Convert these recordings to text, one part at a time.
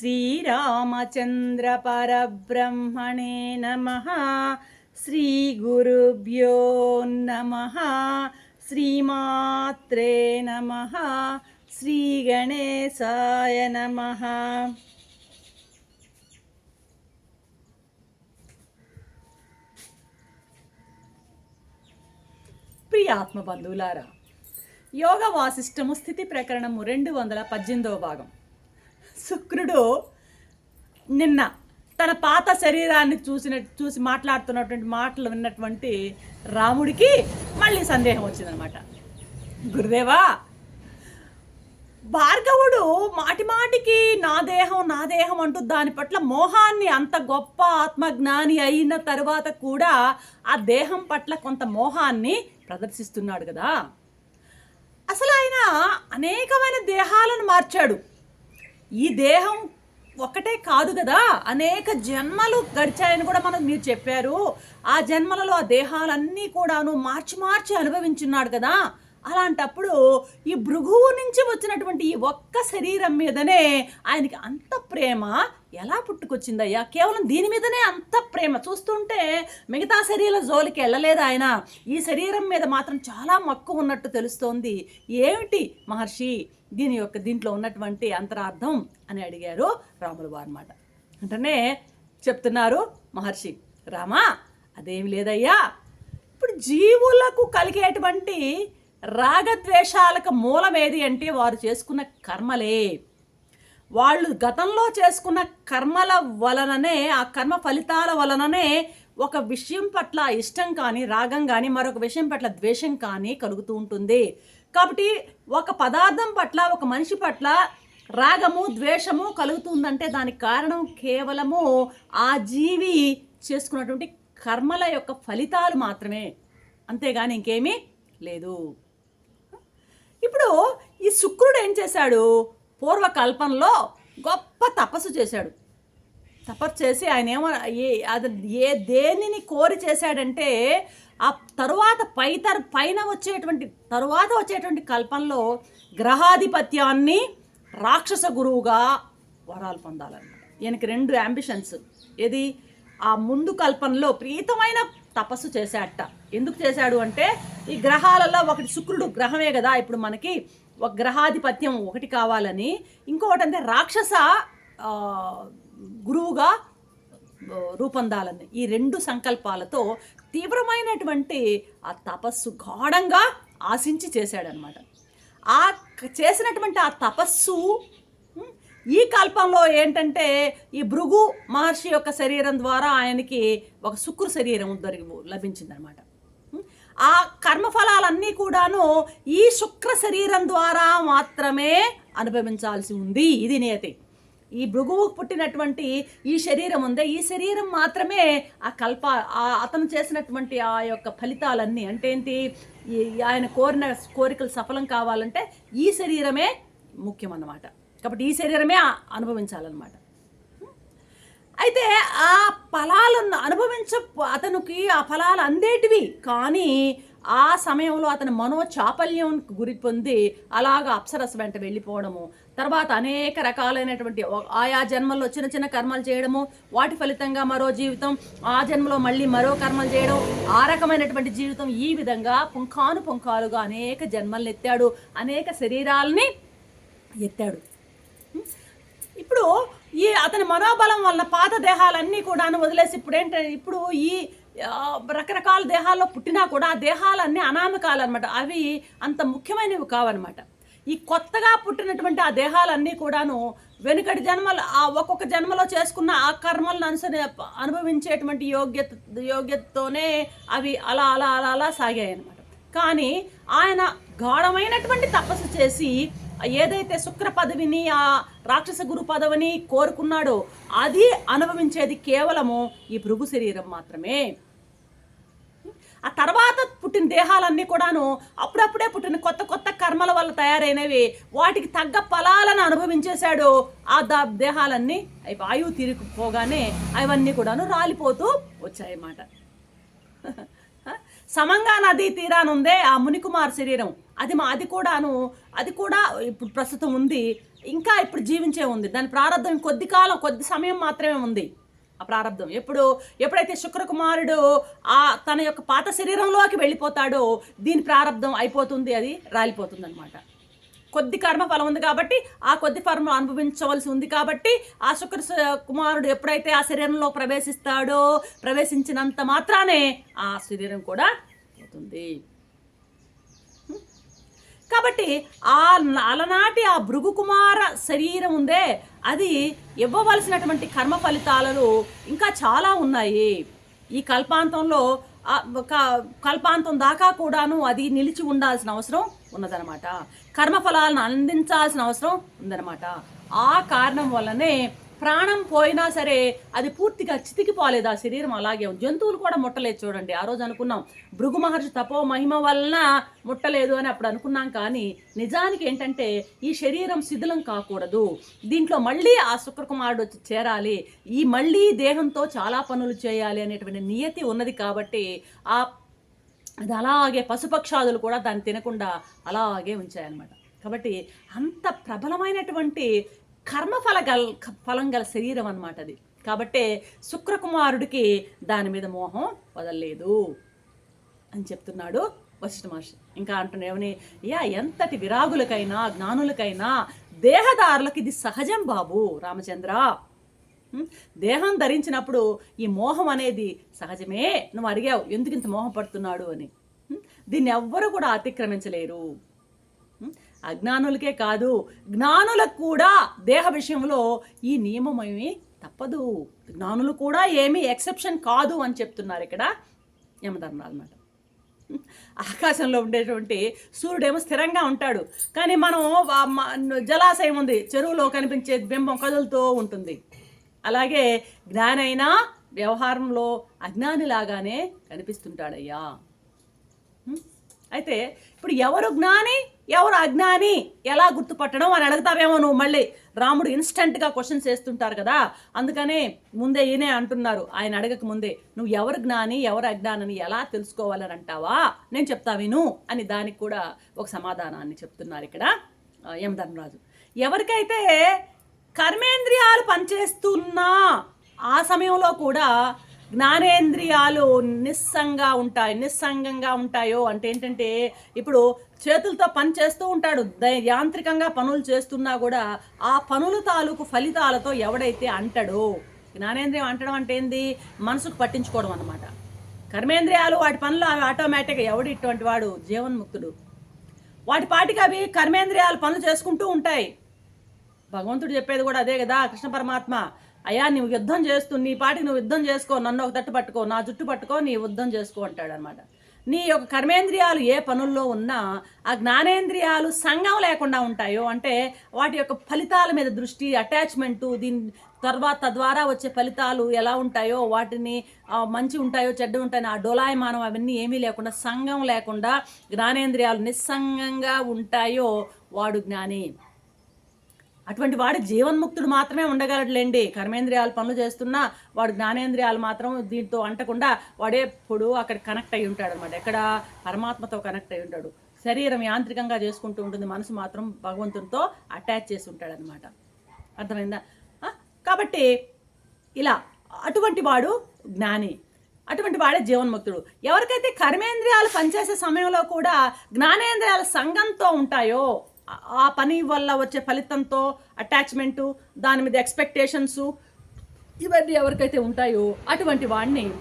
श्रीरामचन्द्रपरब्रह्मणे नमः श्रीगुरुभ्यो नमः श्रीमात्रे नमः श्रीगणेशाय नमः ప్రియ ఆత్మబంధువులారా యోగ వాసిష్టము స్థితి ప్రకరణము రెండు వందల పద్దెనిమిదవ భాగం శుక్రుడు నిన్న తన పాత శరీరాన్ని చూసిన చూసి మాట్లాడుతున్నటువంటి మాటలు విన్నటువంటి రాముడికి మళ్ళీ సందేహం వచ్చిందనమాట గురుదేవా భార్గవుడు మాటి మాటికి నా దేహం నా దేహం అంటూ దాని పట్ల మోహాన్ని అంత గొప్ప ఆత్మజ్ఞాని అయిన తర్వాత కూడా ఆ దేహం పట్ల కొంత మోహాన్ని ప్రదర్శిస్తున్నాడు కదా. అసలు ఆయన అనేకమైన దేహాలను మార్చాడు. ఈ దేహం ఒక్కటే కాదు కదా అనేక జన్మలు గడిచాయని కూడా మనం మీరు చెప్పారు. ఆ జన్మలలో ఆ దేహాలన్నీ కూడాను మార్చి మార్చి అనుభవించున్నాడు కదా. అలాంటప్పుడు ఈ భృగువు నుంచి వచ్చినటువంటి ఈ ఒక్క శరీరం మీదనే ఆయనకి అంత ప్రేమ ఎలా పుట్టుకొచ్చిందయ్యా? కేవలం దీని మీదనే అంత ప్రేమ. చూస్తుంటే మిగతా శరీర జోలికి వెళ్ళలేదు ఆయన. ఈ శరీరం మీద మాత్రం చాలా మక్కువ ఉన్నట్టు తెలుస్తోంది. ఏమిటి మహర్షి దీని యొక్క దీంట్లో ఉన్నటువంటి అంతరార్థం అని అడిగారు రాములు వారు అన్నమాట. చెప్తున్నారు మహర్షి రామా అదేమి లేదయ్యా. ఇప్పుడు జీవులకు కలిగేటువంటి రాగద్వేషాలకు మూలం ఏది అంటే వారు చేసుకున్న కర్మలే. వాళ్ళు గతంలో చేసుకున్న కర్మల వలననే ఆ కర్మ ఫలితాల వలననే ఒక విషయం పట్ల ఇష్టం కానీ రాగం కానీ మరొక విషయం పట్ల ద్వేషం కానీ కలుగుతూ ఉంటుంది. కాబట్టి ఒక పదార్థం పట్ల ఒక మనిషి పట్ల రాగము ద్వేషము కలుగుతుందంటే దానికి కారణం కేవలము ఆ జీవి చేసుకున్నటువంటి కర్మల యొక్క ఫలితాలు మాత్రమే. అంతేగాని ఇంకేమీ లేదు. ఇప్పుడు ఈ శుక్రుడు ఏం చేశాడు? పూర్వకల్పంలో గొప్ప తపస్సు చేశాడు. తపస్సు చేసి ఆయన ఏమో ఏ అది ఏ దేనిని కోరి చేశాడంటే ఆ తరువాత పై తర పైన వచ్చేటువంటి తరువాత వచ్చేటువంటి కల్పంలో గ్రహాధిపత్యాన్ని రాక్షస గురువుగా వరాలు పొందాలన్నమాట. ఈయనకి రెండు అంబిషన్స్ ఏది? ఆ ముందు కల్పనలో ప్రీతమైన తపస్సు చేశాడట. ఎందుకు చేశాడు అంటే ఈ గ్రహాలలో ఒకటి శుక్రుడు గ్రహమే కదా ఇప్పుడు మనకి ఒక గ్రహాధిపత్యం ఒకటి కావాలని. ఇంకొకటి అంటే రాక్షస గురువుగా రూపొందాలని. ఈ రెండు సంకల్పాలతో తీవ్రమైనటువంటి ఆ తపస్సు గాఢంగా ఆశించి చేశాడనమాట. ఆ చేసినటువంటి ఆ తపస్సు ఈ కల్పంలో ఏంటంటే ఈ భృగు మహర్షి యొక్క శరీరం ద్వారా ఆయనకి ఒక శుక్ర శరీరం దొరికి లభించిందనమాట ఆ కర్మఫలాలన్నీ కూడాను ఈ శుక్ర శరీరం ద్వారా మాత్రమే అనుభవించాల్సి ఉంది. ఇది నియతి ఈ భృగువు పుట్టినటువంటి ఈ శరీరం ఉందే. ఈ శరీరం మాత్రమే ఆ కల్ప ఆ అతను చేసినటువంటి ఆ యొక్క ఫలితాలన్నీ అంటే ఏంటి? ఈ ఆయన కోరిన కోరికలు సఫలం కావాలంటే ఈ శరీరమే ముఖ్యం అన్నమాట కాబట్టి ఈ శరీరమే అనుభవించాలన్నమాట. అయితే ఆ ఫలాలను అనుభవించ అతనికి ఆ ఫలాలు అందేటివి కానీ ఆ సమయంలో అతని మనో చాపల్యం గురి పొంది అలాగ అప్సరస వెంట వెళ్ళిపోవడము తర్వాత అనేక రకాలైనటువంటి ఆయా జన్మల్లో చిన్న చిన్న కర్మలు చేయడము వాటి ఫలితంగా మరో జీవితం ఆ జన్మలో మళ్ళీ మరో కర్మలు చేయడం ఆ రకమైనటువంటి జీవితం ఈ విధంగా పుంఖాను పుంఖాలుగా అనేక జన్మలను ఎత్తాడు అనేక శరీరాలని ఎత్తాడు. ఇప్పుడు ఈ అతని మనోబలం వల్ల పాత దేహాలన్నీ కూడాను వదిలేసి ఇప్పుడు ఏంటంటే ఇప్పుడు ఈ రకరకాల దేహాల్లో పుట్టినా కూడా ఆ దేహాలన్నీ అనామకాలు అనమాట అవి అంత ముఖ్యమైనవి కావన్నమాట. ఈ కొత్తగా పుట్టినటువంటి ఆ దేహాలన్నీ కూడాను వెనుకటి జన్మలు ఆ ఒక్కొక్క జన్మలో చేసుకున్న ఆ కర్మలను అనుసరి అనుభవించేటువంటి యోగ్యత యోగ్యతతోనే అవి అలా అలా అలా అలా సాగాయి అనమాట కానీ ఆయన గాఢమైనటువంటి తపస్సు చేసి ఏదైతే శుక్ర పదవిని ఆ రాక్షస గురు పదవిని కోరుకున్నాడో అది అనుభవించేది కేవలము ఈ భృగు శరీరం మాత్రమే. ఆ తర్వాత పుట్టిన దేహాలన్నీ కూడాను అప్పుడప్పుడే పుట్టిన కొత్త కొత్త కర్మల వల్ల తయారైనవి. వాటికి తగ్గ ఫలాలను అనుభవించేశాడు. ఆ దా దేహాలన్నీ అవి వాయువు తిరిగిపోగానే అవన్నీ కూడాను రాలిపోతూ వచ్చాయన్నమాట. సమంగా నదీ తీరానుందే ఆ మునికుమార్ శరీరం. అది మా అది కూడాను అది కూడా ఇప్పుడు ప్రస్తుతం ఉంది. ఇంకా ఇప్పుడు జీవించే ఉంది. దాని ప్రారంభం కొద్ది కాలం కొద్ది సమయం మాత్రమే ఉంది ఆ ప్రారంభం. ఎప్పుడు ఎప్పుడైతే శుక్రకుమారుడు ఆ తన యొక్క పాత శరీరంలోకి వెళ్ళిపోతాడో దీని ప్రారంభం అయిపోతుంది అది రాలిపోతుంది అనమాట కొద్ది కర్మ ఫలం ఉంది కాబట్టి ఆ కొద్ది కర్మ అనుభవించవలసి ఉంది కాబట్టి ఆ శుక్ర కుమారుడు ఎప్పుడైతే ఆ శరీరంలో ప్రవేశిస్తాడో ప్రవేశించినంత మాత్రానే ఆ శరీరం కూడా అవుతుంది. కాబట్టి ఆ అలనాటి ఆ భృగు కుమార శరీరం ఉందే అది ఇవ్వవలసినటువంటి కర్మ ఫలితాలలో ఇంకా చాలా ఉన్నాయి. ఈ కల్పాంతంలో కల్పాంతం దాకా కూడాను అది నిలిచి ఉండాల్సిన అవసరం ఉన్నదనమాట కర్మఫలాలను అందించాల్సిన అవసరం ఉందన్నమాట. ఆ కారణం వల్లనే ప్రాణం పోయినా సరే అది పూర్తిగా చితికిపోలేదు ఆ శరీరం అలాగే ఉంది. జంతువులు కూడా ముట్టలేదు చూడండి. ఆ రోజు అనుకున్నాం భృగు మహర్షి తపో మహిమ వలన ముట్టలేదు అని అప్పుడు అనుకున్నాం కానీ నిజానికి ఏంటంటే ఈ శరీరం శిథిలం కాకూడదు. దీంట్లో మళ్ళీ ఆ శుక్రకుమారుడు వచ్చి చేరాలి. ఈ మళ్ళీ దేహంతో చాలా పనులు చేయాలి అనేటువంటి నియతి ఉన్నది కాబట్టి ఆ అది అలాగే పశుపక్షాదులు కూడా దాన్ని తినకుండా అలాగే ఉంచాయన్నమాట. కాబట్టి అంత ప్రబలమైనటువంటి కర్మఫల గల ఫలం గల శరీరం అన్నమాట అది. కాబట్టే శుక్రకుమారుడికి దాని మీద మోహం వదలలేదు అని చెప్తున్నాడు వశిష్ఠ మహర్షి. ఇంకా అంటున్నామని యా ఎంతటి విరాగులకైనా జ్ఞానులకైనా దేహదారులకు ఇది సహజం బాబు రామచంద్ర. దేహం ధరించినప్పుడు ఈ మోహం అనేది సహజమే. నువ్వు అడిగావు ఎందుకు ఇంత మోహం పడుతున్నాడు? అని. దీన్ని ఎవ్వరు కూడా అతిక్రమించలేరు. అజ్ఞానులకే కాదు జ్ఞానులకు కూడా దేహ విషయంలో ఈ నియమం ఏమీ తప్పదు. జ్ఞానులు కూడా ఏమీ ఎక్సెప్షన్ కాదు అని చెప్తున్నారు ఇక్కడ యమధర్మరాజు అన్నమాట ఆకాశంలో ఉండేటువంటి సూర్యుడేమో స్థిరంగా ఉంటాడు. కానీ మనం జలాశయం ఉంది చెరువులో కనిపించే బింబం కదులుతూ ఉంటుంది. అలాగే జ్ఞానైనా వ్యవహారంలో అజ్ఞానిలాగానే కనిపిస్తుంటాడయ్యా. అయితే ఇప్పుడు ఎవరు జ్ఞాని ఎవరు అజ్ఞాని ఎలా గుర్తుపట్టడం అని అడుగుతావేమో నువ్వు మళ్ళీ. రాముడు ఇన్స్టంట్గా క్వశ్చన్స్ వేస్తుంటారు కదా అందుకనే ముందే ఈయనే అంటున్నారు ఆయన అడగక ముందే నువ్వు ఎవరు జ్ఞాని ఎవరు అజ్ఞానని ఎలా తెలుసుకోవాలని అంటావా? నేను చెప్తా విను అని దానికి కూడా ఒక సమాధానాన్ని చెప్తున్నారు ఇక్కడ యమధర్మరాజు ఎవరికైతే కర్మేంద్రియాలు పనిచేస్తున్నా ఆ సమయంలో కూడా జ్ఞానేంద్రియాలు నిస్సంగా ఉంటాయి నిస్సంగంగా ఉంటాయో అంటే ఏంటంటే ఇప్పుడు చేతులతో పని చేస్తూ ఉంటాడు యాంత్రికంగా పనులు చేస్తున్నా కూడా ఆ పనుల తాలూకు ఫలితాలతో ఎవడైతే అంటాడో జ్ఞానేంద్రియం అంటడం అంటే ఏంది? మనసుకు పట్టించుకోవడం అనమాట కర్మేంద్రియాలు వాటి పనులు అవి ఆటోమేటిక్గా ఎవడు ఇటువంటి వాడు? జీవన్ముక్తుడు. వాటి పాటికి అవి కర్మేంద్రియాలు పనులు చేసుకుంటూ ఉంటాయి. భగవంతుడు చెప్పేది కూడా అదే కదా కృష్ణ పరమాత్మ. అయ్యా నువ్వు యుద్ధం చేస్తూ నీ పాటికి నువ్వు యుద్ధం చేసుకో నన్ను ఒక తట్టు పట్టుకో నా జుట్టు పట్టుకో నీ యుద్ధం చేసుకో అంటాడు అనమాట నీ యొక్క కర్మేంద్రియాలు ఏ పనుల్లో ఉన్నా ఆ జ్ఞానేంద్రియాలు సంఘం లేకుండా ఉంటాయో అంటే వాటి యొక్క ఫలితాల మీద దృష్టి అటాచ్మెంటు దీని తర్వాత తద్వారా వచ్చే ఫలితాలు ఎలా ఉంటాయో వాటిని మంచి ఉంటాయో చెడ్డ ఉంటాయో ఆ డోలాయమానం అవన్నీ ఏమీ లేకుండా సంఘం లేకుండా జ్ఞానేంద్రియాలు నిస్సంగంగా ఉంటాయో వాడు జ్ఞాని. అటువంటి వాడు జీవన్ముక్తుడు మాత్రమే ఉండగలడులేండి. కర్మేంద్రియాలు పనులు చేస్తున్నా వాడు జ్ఞానేంద్రియాలు మాత్రం దీంతో అంటకుండా వాడే ఎప్పుడు అక్కడ కనెక్ట్ అయి ఉంటాడు అనమాట ఎక్కడ పరమాత్మతో కనెక్ట్ అయి ఉంటాడు. శరీరం యాంత్రికంగా చేసుకుంటూ ఉంటుంది. మనసు మాత్రం భగవంతునితో అటాచ్ చేసి ఉంటాడు అనమాట అర్థమైందా కాబట్టి ఇలా అటువంటి వాడు జ్ఞాని. అటువంటి వాడే జీవన్ముక్తుడు. ఎవరికైతే కర్మేంద్రియాలు పనిచేసే సమయంలో కూడా జ్ఞానేంద్రియాల సంఘంతో ఉంటాయో ఆ- పని వల్ల వచ్చే ఫలితంతో అటాచ్మెంటు దాని మీద ఎక్స్పెక్టేషన్స్ ఇవన్నీ ఎవరికైతే ఉంటాయో అటువంటి వాడిని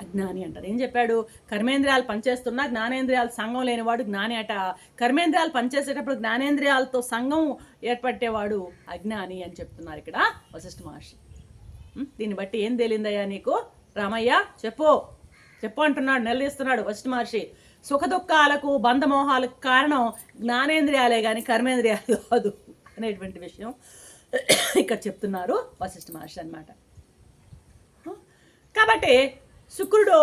అజ్ఞాని అంటారు. ఏం చెప్పాడు? కర్మేంద్రియాలు పనిచేస్తున్నా జ్ఞానేంద్రియాలు సంఘం లేనివాడు జ్ఞాని అట. కర్మేంద్రియాలు పనిచేసేటప్పుడు జ్ఞానేంద్రియాలతో సంఘం ఏర్పట్టేవాడు అజ్ఞాని అని చెప్తున్నారు ఇక్కడ వశిష్ఠ మహర్షి. దీన్ని బట్టి ఏం తేలిందయ్యా నీకు? రామయ్య చెప్పు. చెప్పు అంటున్నాడు నిలదీస్తున్నాడు వశిష్ఠ మహర్షి. సుఖ దుఃఖాలకు బంధమోహాలకు కారణం జ్ఞానేంద్రియాలే కానీ కర్మేంద్రియాలు కాదు అనేటువంటి విషయం ఇక్కడ చెప్తున్నారు వశిష్ఠ మహర్షి అన్నమాట. కాబట్టి శుక్రుడు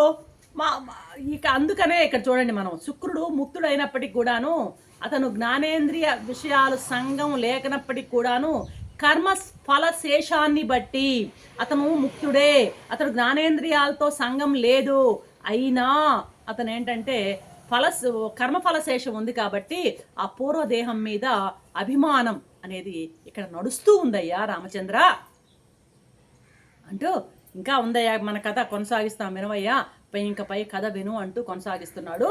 మా మా- ఇక అందుకనే ఇక్కడ చూడండి మనం. శుక్రుడు ముక్తుడు అయినప్పటికి కూడాను అతను జ్ఞానేంద్రియ విషయాలు సంఘం లేకనప్పటికి కూడాను కర్మ ఫల శేషాన్ని బట్టి అతను ముక్తుడే. అతడు జ్ఞానేంద్రియాలతో సంఘం లేదు. అయినా అతను ఏంటంటే ఫల కర్మఫలశేషం ఉంది కాబట్టి ఆ పూర్వదేహం మీద అభిమానం అనేది ఇక్కడ నడుస్తూ ఉందయ్యా రామచంద్ర. అంటూ ఇంకా ఉందయ్యా మన కథ కొనసాగిస్తాం వినవయ్యా. పై ఇంకా పై కథ విను అంటూ కొనసాగిస్తున్నాడు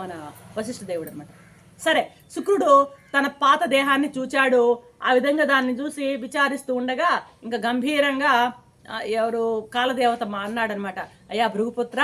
మన వశిష్ఠదేవుడు అనమాట సరే శుక్రుడు తన పాత దేహాన్ని చూచాడు. ఆ విధంగా దాన్ని చూసి విచారిస్తూ ఉండగా ఇంకా గంభీరంగా ఎవరు కాలదేవత మా అన్నాడనమాట అయ్యా భృగుపుత్ర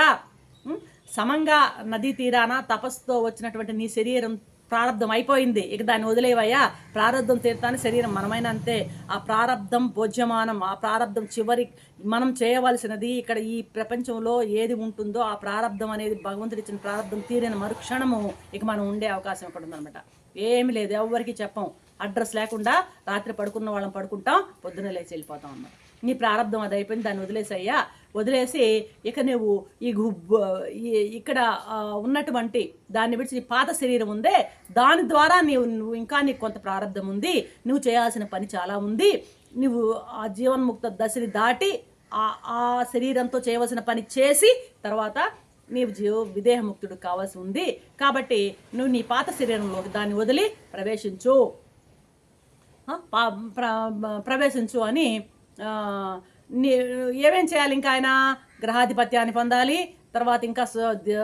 సమంగా నదీ తీరాన తపస్సుతో వచ్చినటువంటి నీ శరీరం ప్రారంధం అయిపోయింది ఇక దాన్ని వదిలేవయ్యా. ప్రారంధం తీర్థాన్ని శరీరం మనమైన అంతే. ఆ ప్రారంధం భోజ్యమానం ఆ ప్రారంధం చివరి మనం చేయవలసినది ఇక్కడ ఈ ప్రపంచంలో ఏది ఉంటుందో ఆ ప్రారంధం అనేది భగవంతుడు ఇచ్చిన ప్రారంధం తీరిన మరుక్షణము ఇక మనం ఉండే అవకాశం ఇక్కడ ఉందన్నమాట. ఏమి లేదు ఎవరికి చెప్పం. అడ్రస్ లేకుండా రాత్రి పడుకున్న వాళ్ళం పడుకుంటాం పొద్దున్న లేచి వెళ్ళిపోతాం అన్నమాట. నీ ప్రారంభం అది అయిపోయింది దాన్ని వదిలేసయ్యా. వదిలేసి ఇక నువ్వు ఈ ఇక్కడ ఉన్నటువంటి దాన్ని విడిచి పాత శరీరం ఉందే దాని ద్వారా నీవు నువ్వు ఇంకా నీకు కొంత ప్రారంధం ఉంది. నువ్వు చేయాల్సిన పని చాలా ఉంది. నువ్వు ఆ జీవన్ముక్త దశని దాటి ఆ ఆ శరీరంతో చేయవలసిన పని చేసి తర్వాత నీవు జీవ విదేహముక్తుడు కావాల్సి ఉంది. కాబట్టి నువ్వు నీ పాత శరీరంలోకి దాన్ని వదిలి ప్రవేశించు. ప్రవేశించు అని ఏమేం చేయాలి ఇంకా ఆయన? గ్రహాధిపత్యాన్ని పొందాలి తర్వాత ఇంకా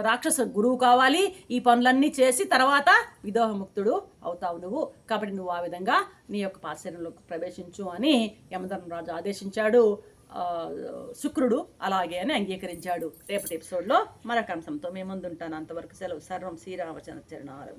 రాక్షస గురువు కావాలి ఈ పనులన్నీ చేసి తర్వాత విదోహముక్తుడు అవుతావు నువ్వు. కాబట్టి నువ్వు ఆ విధంగా నీ యొక్క పాశ్చర్యంలోకి ప్రవేశించు అని యమధర్మరాజు ఆదేశించాడు. శుక్రుడు అలాగే అని అంగీకరించాడు. రేపటి ఎపిసోడ్లో మరొక అంశంతో మేము ముందుంటాను. అంతవరకు సెలవు. సర్వం శ్రీరామచంద్ర చరణాలు